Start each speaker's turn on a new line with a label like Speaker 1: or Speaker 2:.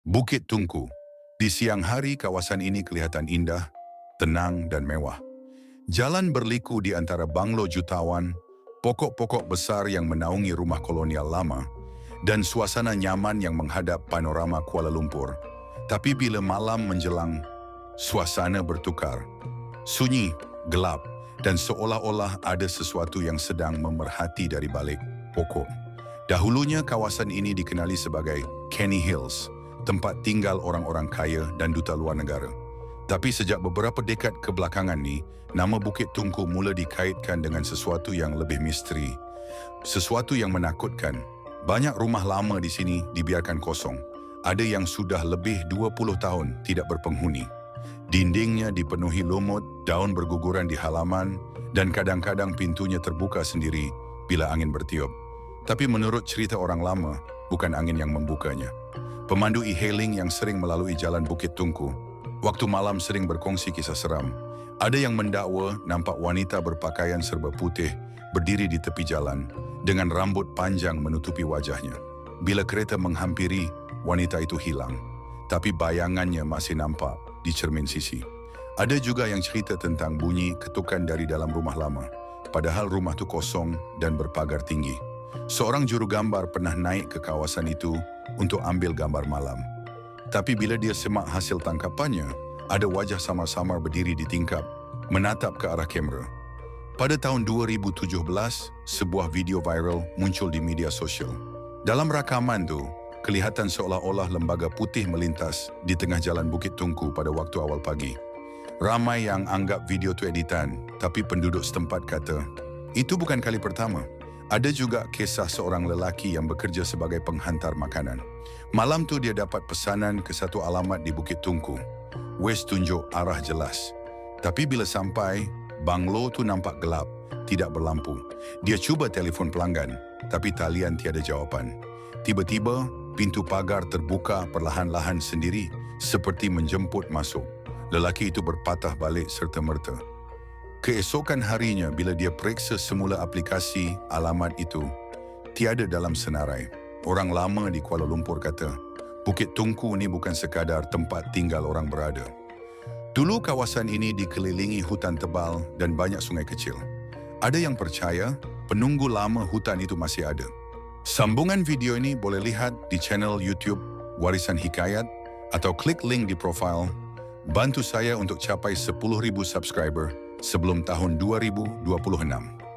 Speaker 1: Bukit Tungku. Di siang hari kawasan ini kelihatan indah, tenang dan mewah. Jalan berliku di antara banglo jutawan, pokok-pokok besar yang menaungi rumah kolonial lama, dan suasana nyaman yang menghadap panorama Kuala Lumpur. Tapi bila malam menjelang, suasana bertukar. Sunyi, gelap, dan seolah-olah ada sesuatu yang sedang memerhati dari balik pokok. Dahulunya kawasan ini dikenali sebagai Kenny Hills, tempat tinggal orang-orang kaya dan duta luar negara. Tapi sejak beberapa dekad kebelakangan ni, nama Bukit Tungku mula dikaitkan dengan sesuatu yang lebih misteri. Sesuatu yang menakutkan. Banyak rumah lama di sini dibiarkan kosong. Ada yang sudah lebih 20 tahun tidak berpenghuni. Dindingnya dipenuhi lumut, daun berguguran di halaman, dan kadang-kadang pintunya terbuka sendiri bila angin bertiup. Tapi menurut cerita orang lama, bukan angin yang membukanya. Pemandu e-hailing yang sering melalui jalan Bukit Tungku, waktu malam sering berkongsi kisah seram. Ada yang mendakwa nampak wanita berpakaian serba putih berdiri di tepi jalan dengan rambut panjang menutupi wajahnya. Bila kereta menghampiri, wanita itu hilang. Tapi bayangannya masih nampak di cermin sisi. Ada juga yang cerita tentang bunyi ketukan dari dalam rumah lama. Padahal rumah itu kosong dan berpagar tinggi. Seorang juru gambar pernah naik ke kawasan itu untuk ambil gambar malam. Tapi bila dia semak hasil tangkapannya, ada wajah samar-samar berdiri di tingkap, menatap ke arah kamera. Pada tahun 2017, sebuah video viral muncul di media sosial. Dalam rakaman tu, kelihatan seolah-olah lembaga putih melintas di tengah jalan Bukit Tungku pada waktu awal pagi. Ramai yang anggap video tu editan, tapi penduduk setempat kata, itu bukan kali pertama. Ada juga kisah seorang lelaki yang bekerja sebagai penghantar makanan. Malam tu dia dapat pesanan ke satu alamat di Bukit Tungku. Wes tunjuk arah jelas. Tapi bila sampai, banglo tu nampak gelap, tidak berlampu. Dia cuba telefon pelanggan, tapi talian tiada jawapan. Tiba-tiba, pintu pagar terbuka perlahan-lahan sendiri seperti menjemput masuk. Lelaki itu berpatah balik serta-merta. Keesokan harinya bila dia periksa semula aplikasi alamat itu, tiada dalam senarai. Orang lama di Kuala Lumpur kata, Bukit Tungku ni bukan sekadar tempat tinggal orang berada. Dulu kawasan ini dikelilingi hutan tebal dan banyak sungai kecil. Ada yang percaya penunggu lama hutan itu masih ada. Sambungan video ini boleh lihat di channel YouTube Warisan Hikayat atau klik link di profil. Bantu saya untuk capai 10,000 subscriber sebelum tahun 2026.